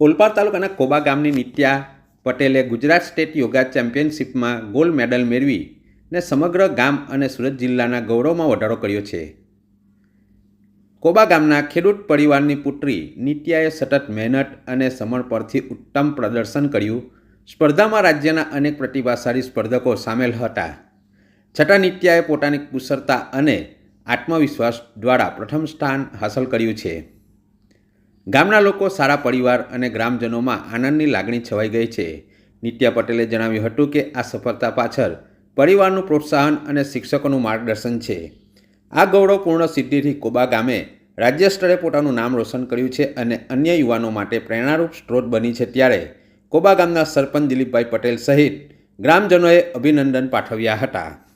ઓલપાડ તાલુકાના કોબા ગામની નિત્યા પટેલે ગુજરાત સ્ટેટ યોગા ચેમ્પિયનશિપમાં ગોલ્ડ મેડલ મેળવી ને સમગ્ર ગામ અને સુરત જિલ્લાના ગૌરવમાં વધારો કર્યો છે. કોબા ગામના ખેડૂત પરિવારની પુત્રી નિત્યાએ સતત મહેનત અને સમર્પણથી ઉત્તમ પ્રદર્શન કર્યું. સ્પર્ધામાં રાજ્યના અનેક પ્રતિભાશાળી સ્પર્ધકો સામેલ હતા. છતાં નિત્યાએ પોતાની કુશળતા અને આત્મવિશ્વાસ દ્વારા પ્રથમ સ્થાન હાંસલ કર્યું છે. ગામના લોકો, સારા પરિવાર અને ગ્રામજનોમાં આનંદની લાગણી છવાઈ ગઈ છે. નિત્યા પટેલે જણાવ્યું હતું કે આ સફળતા પાછળ પરિવારનું પ્રોત્સાહન અને શિક્ષકોનું માર્ગદર્શન છે. આ ગૌરવપૂર્ણ સિદ્ધિથી કોબા ગામે રાજ્ય સ્તરે પોતાનું નામ રોશન કર્યું છે અને અન્ય યુવાનો માટે પ્રેરણારૂપ સ્ત્રોત બની છે ત્યારે કોબા ગામના સરપંચ દિલીપભાઈ પટેલ સહિત ગ્રામજનોએ અભિનંદન પાઠવ્યા હતા.